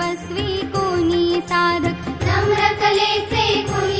तपस्वी कोणी साधक. नम्र कलेचे कोणी